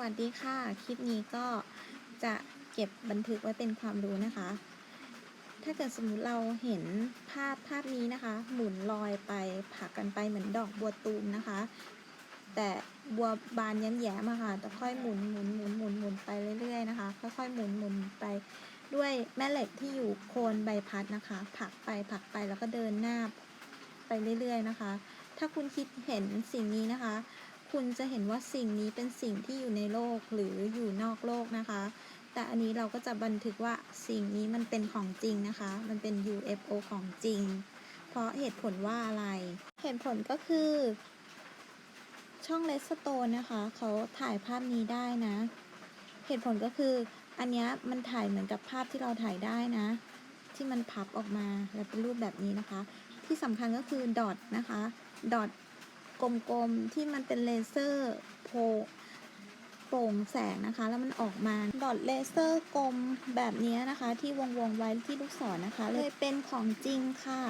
วัสดีค่ะ คลิปนี้ก็จะเก็บบันทึกไว้เป็นความรู้นะคะ ถ้าเกิดสมมุติเราเห็นภาพภาพนี้นะคะ หมุนลอยไปผลักกันไปเหมือนดอกบัวตูมนะคะ แต่บัวบานแย้มๆอะค่ะจะค่อยหมุนหมุนหมุนหมุนหมุนไปเรื่อยๆนะคะ ค่อยๆหมุนหมุนไปด้วยแม่เหล็กที่อยู่โคนใบพัดนะคะผลักไปผลักไปแล้วก็เดินหน้าไปเรื่อยๆนะคะ ถ้าคุณคิดเห็นสิ่งนี้นะคะ คุณจะเห็นว่าสิ่งนี้เป็นสิ่งที่อยู่ในโลกหรืออยู่นอกโลกนะคะ แต่อันนี้เราก็จะบันทึกว่าสิ่งนี้มันเป็นของจริงนะคะ มันเป็น UFO ของจริง เพราะเหตุผลว่าอะไร เหตุผลก็คือ ช่องเลสโตนนะคะ เขาถ่ายภาพนี้ได้นะ เหตุผลก็คือ อันนี้มันถ่ายเหมือนกับภาพที่เราถ่ายได้นะ ที่มันพับออกมาแล้วเป็นรูปแบบนี้นะคะ ที่สำคัญก็คือดอทนะคะดอท กลมๆ ที่มันเป็นเลเซอร์โพโปร่งแสงนะคะ แล้วมันออกมาดอทเลเซอร์กลมแบบนี้นะคะ ที่วงวงๆไว้ที่ลูกศรนะคะ เลยเป็นของจริงค่ะ